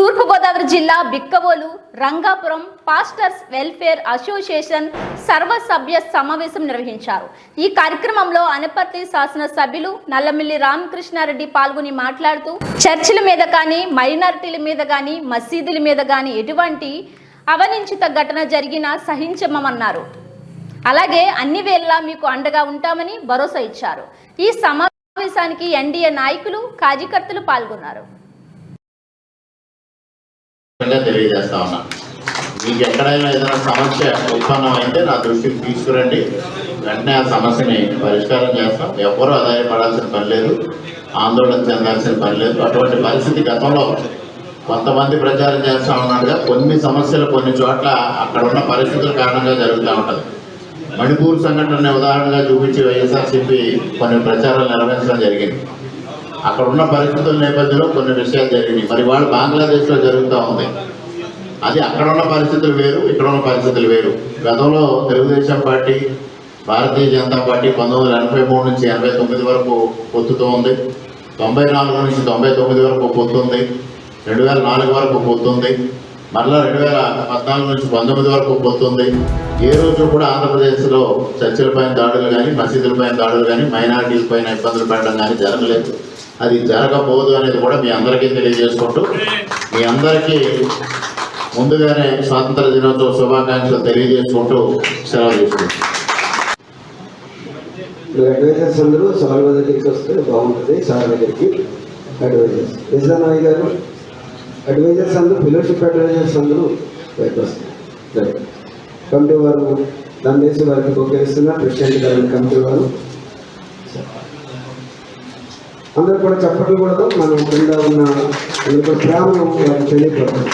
తూర్పుగోదావరి జిల్లా Bikkavolu Rangapuram pastors welfare association సర్వసభ్య సమావేశం నిర్వహించారు. ఈ కార్యక్రమంలో అనపర్తి శాసనసభ్యులు నల్లమిల్లి రామకృష్ణారెడ్డి పాల్గొని మాట్లాడుతూ చర్చిల మీద కానీ మైనారిటీల మీద కానీ మసీదుల మీద కానీ ఎటువంటి అవనించిత ఘటన జరిగినా సహించమన్నారు. అలాగే అన్ని వేళలా మీకు అండగా ఉంటామని భరోసా ఇచ్చారు. ఈ సమావేశానికి ఎన్డీఏ నాయకులు కార్యకర్తలు పాల్గొన్నారు. విధంగా తెలియజేస్తా ఉన్నా. మీకు ఎక్కడైనా ఏదైనా సమస్య ఉత్పన్నం అయితే నా దృష్టికి తీసుకురండి. వెంటనే ఆ సమస్యని పరిష్కారం చేస్తాం. ఎవరూ ఆదాయపడాల్సిన పని లేదు. ఆందోళన చెందాల్సిన పని లేదు. అటువంటి పరిస్థితి గతంలో కొంతమంది ప్రచారం చేస్తా ఉన్నట్టుగా కొన్ని సమస్యలు కొన్ని చోట్ల అక్కడ ఉన్న పరిస్థితుల కారణంగా జరుగుతూ ఉంటుంది. మణిపూర్ సంఘటన ఉదాహరణగా చూపించి వైఎస్ఆర్సీపీ కొన్ని ప్రచారాలు నిర్వహించడం జరిగింది. అక్కడ ఉన్న పరిస్థితుల నేపథ్యంలో కొన్ని విషయాలు జరిగినాయి. మరి వాళ్ళు బంగ్లాదేశ్లో జరుగుతూ ఉంది. అది అక్కడ ఉన్న పరిస్థితులు వేరు ఇక్కడ ఉన్న పరిస్థితులు వేరు. గతంలో తెలుగుదేశం పార్టీ భారతీయ జనతా పార్టీ పంతొమ్మిది వందల ఎనభై మూడు నుంచి ఎనభై తొమ్మిది వరకు పొత్తుతూ ఉంది. తొంభై నాలుగు నుంచి తొంభై తొమ్మిది వరకు పొత్తుంది. రెండు వేల నాలుగు వరకు పొత్తుంది. మరలా రెండు వేల పద్నాలుగు నుంచి పంతొమ్మిది వరకు పొత్తుంది. ఏ రోజు కూడా ఆంధ్రప్రదేశ్లో చర్చిలపైన దాడులు కానీ మసీదులపైన దాడులు కానీ మైనారిటీలపైన ఇబ్బందులు పెట్టడం కానీ జరగలేదు. అది జరగబోదు అనేది కూడా మీ అందరికీ తెలియజేసుకుంటూ మీ అందరికీ ముందుగానే స్వాతంత్ర దినోత్సవ శుభాకాంక్షలు తెలియజేసుకుంటూ సెలవు తీసుకుంటాం అడ్వైజర్స్ అందరూ సార్ దగ్గరికి వస్తే బాగుంటుంది సార్ దగ్గరికి అడ్వైజర్స్ యజానాయ్ గారు అడ్వైజర్స్ అందరూ ఫెలోషిప్ అడ్వైజర్స్ అందరూ బయటకు వస్తారు కమిటీ వారు దాన్ని వేసి వారికి ఉపయోగిస్తున్న ప్రెసిడెంట్ గారు కమిటీ వారు. అందరూ కూడా చప్పట్లు కూడా మనం కింద ఉన్న అందరూ కూడా ప్రేమను వారికి తెలియపడతాం.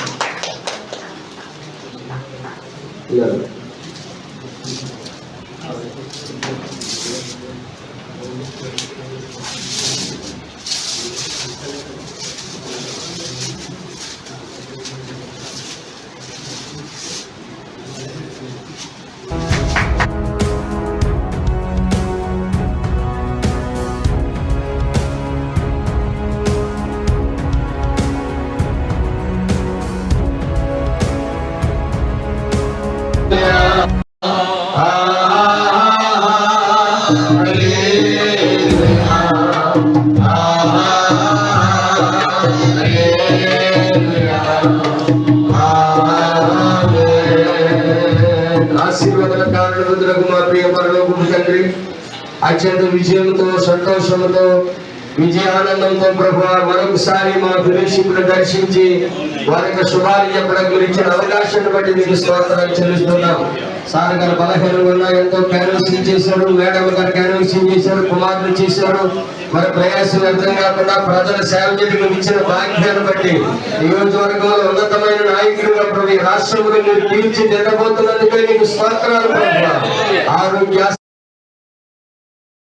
ఆశీర్వాదల మా ప్రియ పరలోకపు తండ్రి అత్యంత విజయంతో సంతోషంతో విజయానందంతో ప్రభు మరొకసారి మా ఫెలోషిప్ను దర్శించి వారి యొక్క శుభాలు చెప్పడం గురించిన అవకాశాన్ని బట్టి మీకు స్తోత్రాలు చెల్లిస్తున్నాం. సార్ గారు బలహీన ఉన్నా ఎంతో క్యాన్వసింగ్ చేశాడు మేడం గారు క్యాన్వసింగ్ చేశారు కుమారులు చేశారు. మరి ప్రయాసం వ్యర్థం కాకుండా ప్రజల సేవ చేయడం ఇచ్చిన భాగ్యాన్ని బట్టి నియోజకవర్గంలో ఉన్నతమైన నాయకులుగా ప్రభు రాష్ట్రంలో మీరు తీర్చి నిండబోతున్నందుకే నీకు స్తోత్రాలు ఆరోగ్య